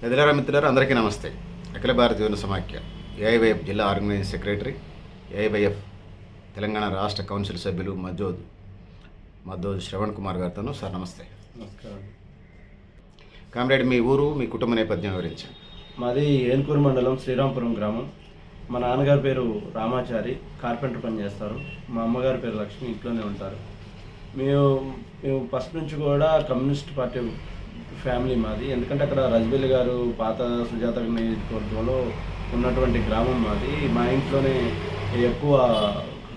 పెద్దలారా మిత్రులారా అందరికీ నమస్తే. అఖిల భారత యువన సమాఖ్య ఏఐవైఎఫ్ జిల్లా ఆర్గనైజింగ్ సెక్రటరీ ఏఐవైఎఫ్ తెలంగాణ రాష్ట్ర కౌన్సిల్ సభ్యులు మద్దోద్ మద్దోద్ శ్రవణ్ కుమార్ గారితోనూ. సార్ నమస్తే. నమస్కారం. కామ్రేడ్ మీ ఊరు మీ కుటుంబ నేపథ్యం వివరించండి. మాది ఏన్కూరు మండలం శ్రీరాంపురం గ్రామం. మా నాన్నగారి పేరు రామాచారి కార్పెంటర్ పని చేస్తారు. మా అమ్మగారి పేరు లక్ష్మి ఇంట్లోనే ఉంటారు. మేము మేము ఫస్ట్ నుంచి కూడా కమ్యూనిస్ట్ పార్టీ ఫ్యామిలీ మాది. ఎందుకంటే అక్కడ రజ్బెల్లి గారు పాత సుజాత నియోజకవర్గంలో ఉన్నటువంటి గ్రామం మాది. మా ఇంట్లోనే ఎక్కువ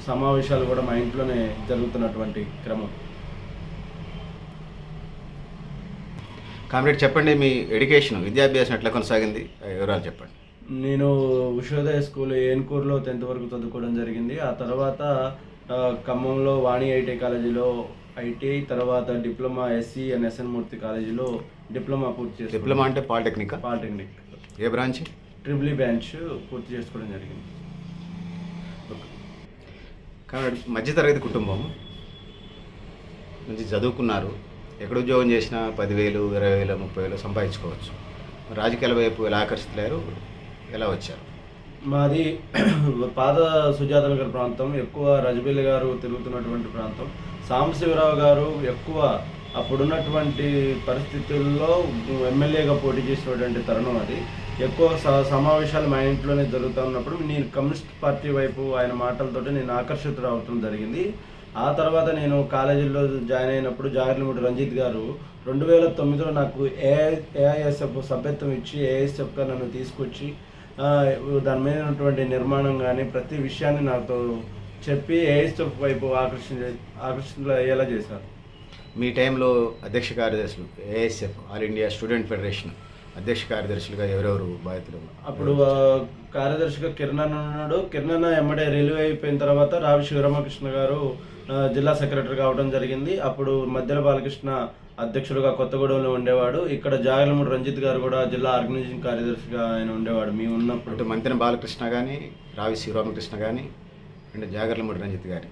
సమావేశాలు కూడా మా ఇంట్లోనే జరుగుతున్నటువంటి క్రమం. కామ్రేడ్ చెప్పండి మీ ఎడ్యుకేషన్ విద్యాభ్యాసం ఎట్లా కొనసాగింది? వివరాలు చెప్పండి. నేను ఉషోదయ స్కూల్ ఏన్కూరులో టెన్త్ వరకు చదువుకోవడం జరిగింది. ఆ తర్వాత ఖమ్మంలో వాణి ఐటీ కాలేజీలో ఐటీఐ తర్వాత diploma SC and SN Murthy కాలేజీలో డిప్లొమా పూర్తి చేసి డిప్లొమా అంటే పాలిటెక్నిక్? పాలిటెక్నిక్. ఏ బ్రాంచ్? ట్రిపుల్ బ్రాంచ్ పూర్తి చేసుకోవడం జరిగింది. కామ్రేడ్ మధ్యతరగతి కుటుంబం మంచి చదువుకున్నారు. ఎక్కడ ఉద్యోగం చేసినా పదివేలు ఇరవై వేలు ముప్పై వేలు సంపాదించుకోవచ్చు. రాజకీయాల వైపు ఎలా ఆకర్షితులయ్యారు? ఎలా వచ్చారు? మాది పాత సుజాత నగర్ ప్రాంతం ఎక్కువ రజబెల్లి గారు తిరుగుతున్నటువంటి ప్రాంతం. సాంబశివరావు గారు ఎక్కువ అప్పుడున్నటువంటి పరిస్థితుల్లో ఎమ్మెల్యేగా పోటీ చేసినటువంటి తరుణం అది. ఎక్కువ స- సమావేశాలు మా ఇంట్లోనే జరుగుతున్నప్పుడు నేను కమ్యూనిస్ట్ పార్టీ వైపు ఆయన మాటలతో నేను ఆకర్షితుడు అవటం జరిగింది. ఆ తర్వాత నేను కాలేజీలో జాయిన్ అయినప్పుడు జాగర్లమూడి రంజిత్ గారు రెండు వేల తొమ్మిదిలో నాకు ఏఐ ఏఐఎస్ఎఫ్ సభ్యత్వం ఇచ్చి ఏఐఎస్ఎఫ్గా నన్ను తీసుకొచ్చి దాని మీద ఉన్నటువంటి నిర్మాణం కానీ ప్రతి విషయాన్ని నాతో చెప్పి ఏఐఎస్ఎఫ్ వైపు ఆకర్షణ ఆకర్షణ అయ్యేలా చేశారు? మీ టైంలో అధ్యక్ష కార్యదర్శులు ASF all India student federation అధ్యక్ష కార్యదర్శులుగా ఎవరెవరు బాధ్యతలు? అప్పుడు కార్యదర్శిగా కిరణ్ ఉన్నాడు. కిరణ్ ఎమ్మడే రిలీవ్ అయిపోయిన తర్వాత రావి శివరామకృష్ణ గారు జిల్లా సెక్రటరీ కావడం జరిగింది. అప్పుడు మధ్యల బాలకృష్ణ అధ్యక్షుడుగా కొత్తగూడెంలో ఉండేవాడు. ఇక్కడ జాగలమూడి రంజిత్ గారు కూడా జిల్లా ఆర్గనైజింగ్ కార్యదర్శిగా ఆయన ఉండేవాడు. మేము ఉన్నప్పుడు మంతెన బాలకృష్ణ కానీ రావి శివరామకృష్ణ కానీ అంటే జాగర్లమూడి రంజిత్ గారి.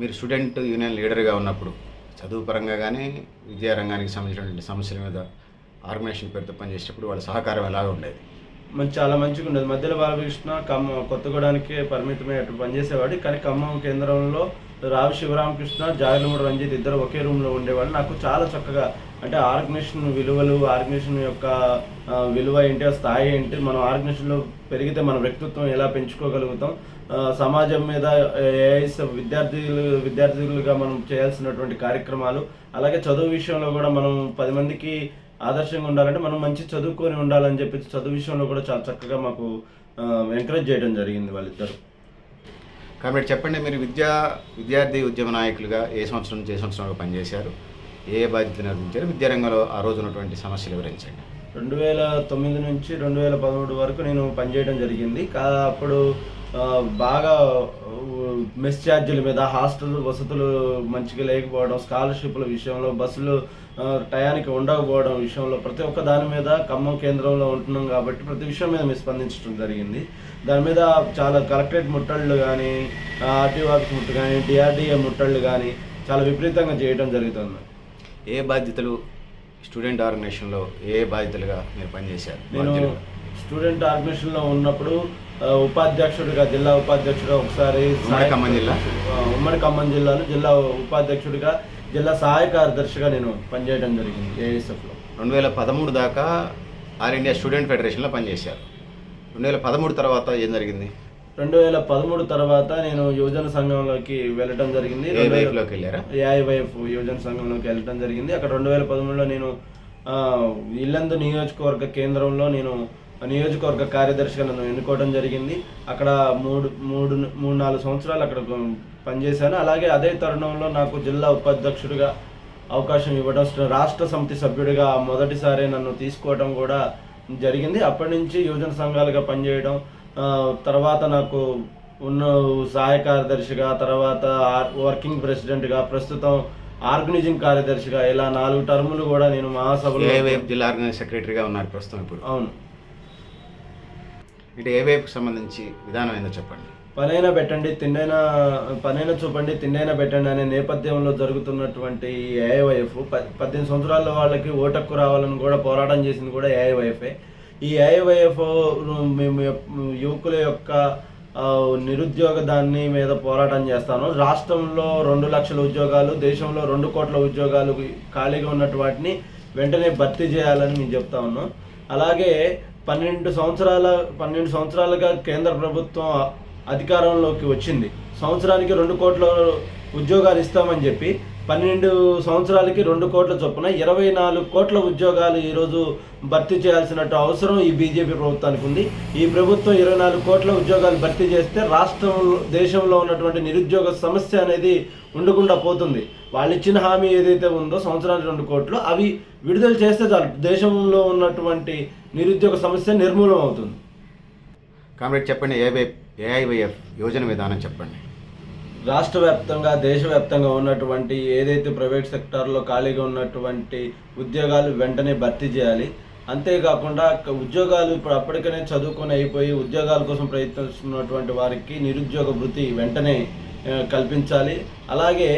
మీరు స్టూడెంట్ యూనియన్ లీడర్గా ఉన్నప్పుడు చదువు పరంగా కానీ విద్యారంగానికి సంబంధించినటువంటి సమస్యల మీద ఆర్గనైజేషన్ పేరుతో పనిచేసేటప్పుడు వాళ్ళ సహకారం ఎలాగ ఉండేది. మంచి చాలా మంచిగా ఉండేది. మధ్యలో బాలకృష్ణ ఖమ్మం కొత్తగూడానికి పరిమితమై అటు పనిచేసేవాడు. కానీ ఖమ్మం కేంద్రంలో రావు శివరామకృష్ణ జాగర్లమూడి రంజిత్ ఇద్దరు ఒకే రూమ్లో ఉండేవాళ్ళు. నాకు చాలా చక్కగా అంటే ఆర్గనైజేషన్ విలువలు ఆర్గనైజేషన్ యొక్క విలువ ఏంటి ఆ స్థాయి ఏంటి మనం ఆర్గనైజేషన్లో పెరిగితే మన వ్యక్తిత్వం ఎలా పెంచుకోగలుగుతాం? సమాజం మీద ఏఐస్ విద్యార్థులు విద్యార్థులుగా మనం చేయాల్సినటువంటి కార్యక్రమాలు అలాగే చదువు విషయంలో కూడా మనం పది మందికి ఆదర్శంగా ఉండాలంటే మనం మంచి చదువుకొని ఉండాలని చెప్పి చదువు విషయంలో కూడా చాలా చక్కగా మాకు ఎంకరేజ్ చేయడం జరిగింది వాళ్ళిద్దరు. కాబట్టి చెప్పండి మీరు విద్యా విద్యార్థి ఉద్యమ నాయకులుగా ఏ సంవత్సరం నుంచి ఏ సంవత్సరంలో పనిచేశారు? ఏ బాధ్యత నిర్వహించారు? విద్యారంగంలో ఆ రోజు ఉన్నటువంటి సమస్యలు వివరించండి. రెండు వేల తొమ్మిది నుంచి రెండు వేల పదమూడు వరకు నేను పనిచేయడం జరిగింది. కా అప్పుడు బాగా మెస్ ఛార్జీల మీద హాస్టల్ వసతులు మంచిగా లేకపోవడం స్కాలర్షిప్ల విషయంలో బస్సులు టయానికి ఉండకపోవడం విషయంలో ప్రతి ఒక్క దాని మీద ఖమ్మం కేంద్రంలో ఉంటున్నాం కాబట్టి ప్రతి విషయం మీద మేము స్పందించడం జరిగింది. దాని మీద చాలా కలెక్టరేట్ ముట్టళ్ళు కానీ ఆర్టీఓ ఆఫీస్ ముట్టు కానీ డిఆర్డిఏ ముట్టళ్ళు కానీ చాలా విపరీతంగా చేయడం జరుగుతుంది. ఏ బాధ్యతలు స్టూడెంట్ ఆర్గనైజేషన్లో ఏ బాధ్యతలుగా మీరు పనిచేశారు నేను. స్టూడెంట్ ఆర్గనైజేషన్లో ఉన్నప్పుడు ఉపాధ్యక్షుడిగా జిల్లా ఉపాధ్యక్షుడిగా ఒకసారి ఉమ్మడి ఖమ్మం జిల్లా? ఉమ్మడి ఖమ్మం జిల్లాలో జిల్లా ఉపాధ్యక్షుడిగా జిల్లా సహాయ కార్యదర్శిగా నేను పనిచేయడం జరిగింది ఏఎస్ఎఫ్లో రెండు వేల పదమూడు దాకా ఆల్ ఇండియా స్టూడెంట్ ఫెడరేషన్లో పనిచేశారు రెండు వేల పదమూడు తర్వాత ఏం జరిగింది రెండు వేల పదమూడు తర్వాత నేను యువజన సంఘంలోకి వెళ్ళడం జరిగింది. ఏఐవైఎఫ్ యువజన సంఘంలోకి వెళ్ళడం జరిగింది. అక్కడ రెండు వేల పదమూడులో నేను ఇల్లందు నియోజకవర్గ కేంద్రంలో నేను నియోజకవర్గ కార్యదర్శిగా నన్ను ఎన్నుకోవడం జరిగింది. అక్కడ మూడు మూడు మూడు నాలుగు సంవత్సరాలు అక్కడ పనిచేశాను. అలాగే అదే తరుణంలో నాకు జిల్లా ఉపాధ్యక్షుడిగా అవకాశం ఇవ్వడం రాష్ట్ర సమితి సభ్యుడిగా మొదటిసారి నన్ను తీసుకోవడం కూడా జరిగింది. అప్పటి నుంచి యువజన సంఘాలుగా పనిచేయడం తర్వాత నాకు ఉన్న సహాయ కార్యదర్శిగా తర్వాత వర్కింగ్ ప్రెసిడెంట్గా ప్రస్తుతం ఆర్గనైజింగ్ కార్యదర్శిగా ఇలా నాలుగు టర్ములు కూడా నేను మహాసభలో జిల్లా ఆర్గనైజ్ సెక్రటరీగా ఉన్నారు ప్రస్తుతం ఇప్పుడు? అవును. ఇటు ఏ వైపుకి సంబంధించి విధానం ఏందో చెప్పండి. పనైనా పెట్టండి తిండైనా పనైనా చూపండి తిండైనా పెట్టండి అనే నేపథ్యంలో జరుగుతున్నటువంటి ఏఐవైఎఫ్ పద్దెనిమిది సంవత్సరాల వాళ్ళకి ఓటక్కు రావాలని కూడా పోరాటం చేసింది కూడా ఏఐవైఎఫే ఈ ఏఐవైఎఫ్ మేము యువకుల యొక్క నిరుద్యోగ దాన్ని మీద పోరాటం చేస్తాను. రాష్ట్రంలో రెండు లక్షల ఉద్యోగాలు దేశంలో రెండు కోట్ల ఉద్యోగాలు ఖాళీగా ఉన్నటువంటి వాటిని వెంటనే భర్తీ చేయాలని నేను చెప్తా ఉన్నాను అలాగే పన్నెండు సంవత్సరాల పన్నెండు సంవత్సరాలుగా కేంద్ర ప్రభుత్వం అధికారంలోకి వచ్చింది. సంవత్సరానికి రెండు కోట్ల ఉద్యోగాలు ఇస్తామని చెప్పి పన్నెండు సంవత్సరాలకి రెండు కోట్ల చొప్పున ఇరవై నాలుగు కోట్ల ఉద్యోగాలు ఈరోజు భర్తీ చేయాల్సినట్టు అవసరం ఈ బీజేపీ ప్రభుత్వానికి ఉంది. ఈ ప్రభుత్వం ఇరవై నాలుగు కోట్ల ఉద్యోగాలు భర్తీ చేస్తే రాష్ట్రంలో దేశంలో ఉన్నటువంటి నిరుద్యోగ సమస్య అనేది ఉండకుండా పోతుంది. వాళ్ళు ఇచ్చిన హామీ ఏదైతే ఉందో సంవత్సరానికి రెండు కోట్లు అవి విడుదల చేస్తే చాలు. దేశంలో ఉన్నటువంటి నిరుద్యోగ సమస్య నిర్మూలం అవుతుంది కామ్రేడ్ చెప్పండి ఏవై ఏఐవైఎఫ్ యోజన విధానం చెప్పండి. రాష్ట్ర వ్యాప్తంగా దేశవ్యాప్తంగా ఉన్నటువంటి ఏదైతే ప్రైవేట్ సెక్టార్లో ఖాళీగా ఉన్నటువంటి ఉద్యోగాలు వెంటనే భర్తీ చేయాలి. అంతేకాకుండా ఉద్యోగాలు ఇప్పుడు అప్పటికనే చదువుకొని అయిపోయి ఉద్యోగాల కోసం ప్రయత్నిస్తున్నటువంటి వారికి నిరుద్యోగ వృత్తి వెంటనే కల్పించాలి. అలాగే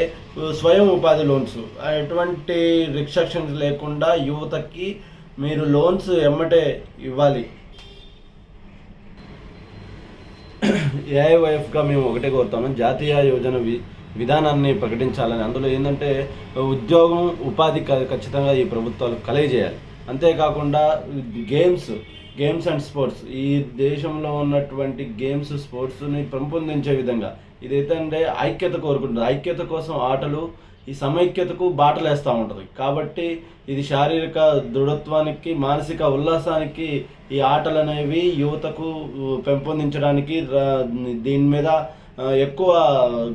స్వయం ఉపాధి లోన్స్. ఎటువంటి రిస్ట్రిక్షన్స్ లేకుండా యువతకి మీరు లోన్స్ ఎమ్మటే ఇవ్వాలి. ఏఐవైఎఫ్గా మేము ఒకటే కోరుతాము. జాతీయ యోజన వి విధానాన్ని ప్రకటించాలని. అందులో ఏంటంటే ఉద్యోగం ఉపాధి ఖచ్చితంగా ఈ ప్రభుత్వాలు కలగజేయాలి అంతేకాకుండా గేమ్స్ గేమ్స్ అండ్ స్పోర్ట్స్. ఈ దేశంలో ఉన్నటువంటి గేమ్స్ స్పోర్ట్స్ని పెంపొందించే విధంగా. ఇదైతే ఐక్యత కోరుకుంటుంది. ఐక్యత కోసం ఆటలు ఈ సమైక్యతకు బాటలేస్తూ ఉంటుంది. కాబట్టి ఇది శారీరక దృఢత్వానికి మానసిక ఉల్లాసానికి ఈ ఆటలు అనేవి యువతకు పెంపొందించడానికి దీని మీద ఎక్కువ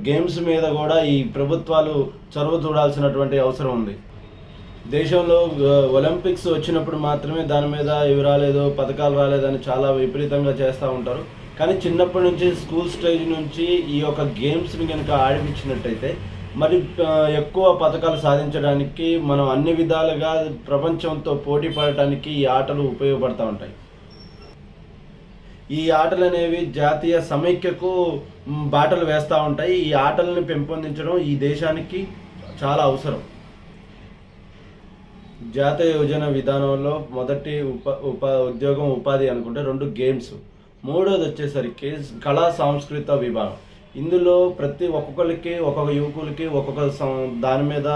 గేమ్స్ మీద కూడా ఈ ప్రభుత్వాలు చొరవ చూడాల్సినటువంటి అవసరం ఉంది. దేశంలో ఒలింపిక్స్ వచ్చినప్పుడు మాత్రమే దాని మీద ఇవి రాలేదు పథకాలు రాలేదని చాలా విపరీతంగా చేస్తూ ఉంటారు. కానీ చిన్నప్పటి నుంచి స్కూల్ స్టేజ్ నుంచి ఈ యొక్క గేమ్స్ని కనుక ఆడిపించినట్టయితే మరి ఎక్కువ పథకాలు సాధించడానికి మనం అన్ని విధాలుగా ప్రపంచంతో పోటీ పడటానికి ఈ ఆటలు ఉపయోగపడతా ఉంటాయి. ఈ ఆటలు అనేవి జాతీయ సమైక్యకు బాటలు వేస్తూ ఉంటాయి. ఈ ఆటలను పెంపొందించడం ఈ దేశానికి చాలా అవసరం. జాతీయ యోజన విధానంలో మొదటి ఉప ఉప ఉద్యోగం ఉపాధి అనుకుంటే రెండు గేమ్స్. మూడోది వచ్చేసరికి కళా సాంస్కృతిక విభాగం. ఇందులో ప్రతి ఒక్కొక్కరికి ఒక్కొక్క యువకులకి ఒక్కొక్క సం- దాని మీద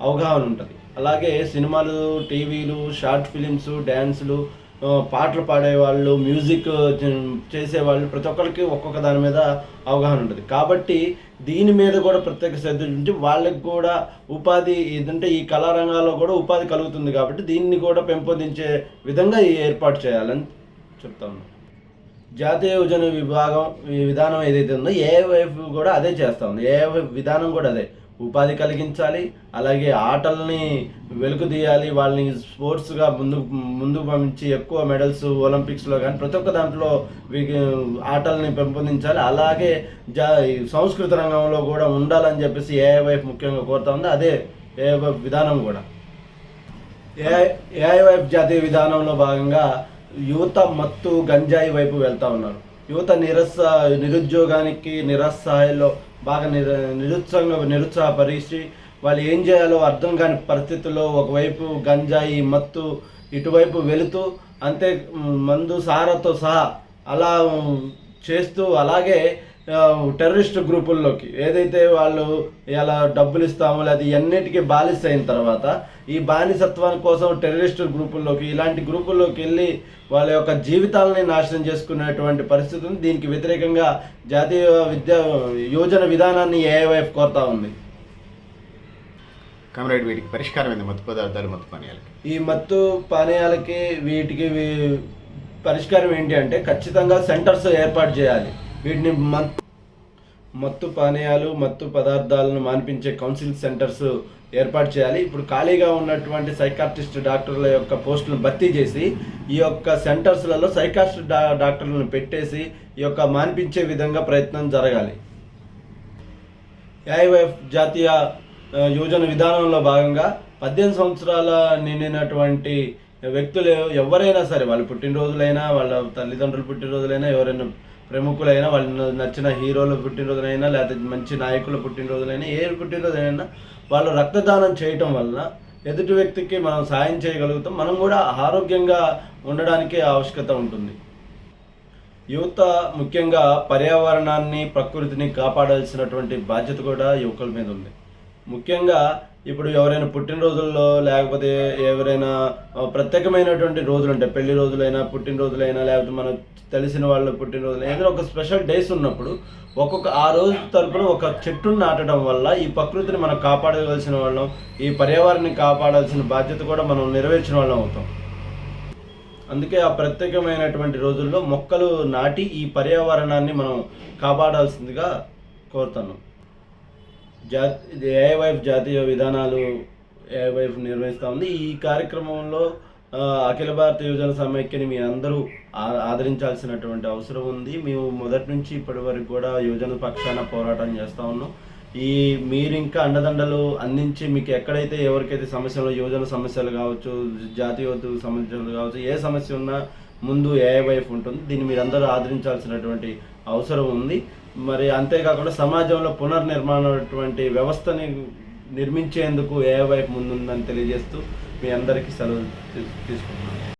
అవగాహన ఉంటుంది. అలాగే సినిమాలు టీవీలు షార్ట్ ఫిలిమ్స్ డ్యాన్సులు పాటలు పాడేవాళ్ళు మ్యూజిక్ చేసేవాళ్ళు ప్రతి ఒక్కరికి ఒక్కొక్క దాని మీద అవగాహన ఉంటుంది. కాబట్టి దీని మీద కూడా ప్రత్యేక శ్రద్ధ ఉంచి వాళ్ళకి కూడా ఉపాధి ఏదంటే ఈ కళారంగాల్లో కూడా ఉపాధి కలుగుతుంది కాబట్టి దీన్ని కూడా పెంపొందించే విధంగా ఈ ఏర్పాటు చేయాలని చెప్తా ఉన్నాను. జాతీయ యోజన విభాగం ఈ విధానం ఏదైతే ఉందో ఏవైఎఫ్ కూడా అదే చేస్తూ ఉంది. ఏవైఎఫ్ విధానం కూడా అదే. ఉపాధి కలిగించాలి అలాగే ఆటల్ని వెలుగుదీయాలి వాళ్ళని స్పోర్ట్స్గా ముందు ముందు పంపించి ఎక్కువ మెడల్స్ ఒలింపిక్స్లో కానీ ప్రతి ఒక్క దాంట్లో వీ- ఆటల్ని పెంపొందించాలి. అలాగే జా ఈ సంస్కృత రంగంలో కూడా ఉండాలని చెప్పేసి ఏఐవైఎఫ్ ముఖ్యంగా కోరుతా ఉంది అదే ఏఐవైఎఫ్ విధానం కూడా. ఏఐ ఏఐవైఎఫ్ జాతీయ విధానంలో భాగంగా యువత మత్తు గంజాయి వైపు వెళ్తా ఉన్నారు. యువత నిరస నిరుద్యోగానికి నిరసహాయంలో బాగా నిర నిరుత్సాహంగా నిరుత్సాహపరిచి వాళ్ళు ఏం చేయాలో అర్థం కాని పరిస్థితుల్లో ఒకవైపు గంజాయి మత్తు ఇటువైపు వెళుతూ అంతే మందు సారాతో సహా అలా చేస్తూ అలాగే టెర్రరిస్ట్ గ్రూపుల్లోకి. ఏదైతే వాళ్ళు ఇలా డబ్బులు ఇస్తామో లేదా ఇవన్నిటికీ బానిస అయిన తర్వాత ఈ బానిసత్వాని కోసం టెర్రరిస్ట్ గ్రూపుల్లోకి ఇలాంటి గ్రూపుల్లోకి వెళ్ళి వాళ్ళ యొక్క జీవితాలని నాశనం చేసుకునేటువంటి పరిస్థితి ఉంది దీనికి వ్యతిరేకంగా జాతీయ విద్యా యోజన విధానాన్ని ఏఐవైఎఫ్ కోరుతా ఉంది. కామ్రేడ్ వీటికి పరిష్కారం మత్తు పదార్థాలు మత్తు పానీయాలకి? ఈ మత్తు పానీయాలకి వీటికి పరిష్కారం ఏంటి అంటే ఖచ్చితంగా సెంటర్స్ ఏర్పాటు చేయాలి. వీటిని మత్ మత్తు పానీయాలు మత్తు పదార్థాలను మాన్పించే కౌన్సిలింగ్ సెంటర్స్ ఏర్పాటు చేయాలి. ఇప్పుడు ఖాళీగా ఉన్నటువంటి సైకాట్రిస్ట్ డాక్టర్ల యొక్క పోస్టులను భర్తీ చేసి ఈ యొక్క సెంటర్స్లలో సైకాట్రిస్ట్ డా డాక్టర్లను పెట్టేసి ఈ యొక్క మాన్పించే విధంగా ప్రయత్నం జరగాలి. ఏఐవైఎఫ్ జాతీయ యోజన విధానంలో భాగంగా పద్దెనిమిది సంవత్సరాల నిండినటువంటి వ్యక్తులు ఎవరైనా సరే వాళ్ళ పుట్టినరోజులైనా వాళ్ళ తల్లిదండ్రుల పుట్టినరోజులైనా ఎవరైనా ప్రముఖులైనా వాళ్ళు నచ్చిన హీరోల పుట్టినరోజునైనా లేకపోతే మంచి నాయకుల పుట్టినరోజులైనా ఏ పుట్టినరోజునైనా వాళ్ళు రక్తదానం చేయటం వలన ఎదుటి వ్యక్తికి మనం సాయం చేయగలుగుతాం. మనం కూడా ఆరోగ్యంగా ఉండడానికి ఆవశ్యకత ఉంటుంది. యువత ముఖ్యంగా పర్యావరణాన్ని ప్రకృతిని కాపాడాల్సినటువంటి బాధ్యత కూడా యువకుల మీద ఉంది. ముఖ్యంగా ఇప్పుడు ఎవరైనా పుట్టినరోజుల్లో లేకపోతే ఎవరైనా ప్రత్యేకమైనటువంటి రోజులు ఉంటాయి పెళ్ళి రోజులైనా పుట్టినరోజులైనా లేకపోతే మనకు తెలిసిన వాళ్ళ పుట్టినరోజులు ఏదైనా ఒక స్పెషల్ డేస్ ఉన్నప్పుడు ఒక్కొక్క ఆ రోజు తరపున ఒక చెట్టును నాటడం వల్ల ఈ ప్రకృతిని మనం కాపాడవలసిన వాళ్ళం ఈ పర్యావరణాన్ని కాపాడాల్సిన బాధ్యత కూడా మనం నెరవేర్చిన వాళ్ళం అవుతాం. అందుకే ఆ ప్రత్యేకమైనటువంటి రోజుల్లో మొక్కలు నాటి ఈ పర్యావరణాన్ని మనం కాపాడాల్సిందిగా కోరుతాను జాతి ఏఐవైఫ్ జాతీయ విధానాలు ఏఐవైఫ్ నిర్వహిస్తూ ఉంది. ఈ కార్యక్రమంలో అఖిల భారత యువజన సమైక్యని మీ అందరూ ఆ- ఆదరించాల్సినటువంటి అవసరం ఉంది. మేము మొదటి నుంచి ఇప్పటి వరకు కూడా యువజన పక్షాన పోరాటం చేస్తూ ఉన్నాం. ఈ మీరు ఇంకా అండదండలు అందించి మీకు ఎక్కడైతే ఎవరికైతే సమస్యలు యువజన సమస్యలు కావచ్చు జాతీయ సమస్యలు కావచ్చు ఏ సమస్య ఉన్నా ముందు ఏఐవైఫ్ ఉంటుంది. దీన్ని మీరందరూ ఆదరించాల్సినటువంటి అవసరం ఉంది. మరి అంతేకాకుండా సమాజంలో పునర్నిర్మాణటువంటి వ్యవస్థని నిర్మించేందుకు ఏఐవైఫ్ ముందుందని తెలియజేస్తూ మీ అందరికీ సెలవు తీసుకుంటున్నాను.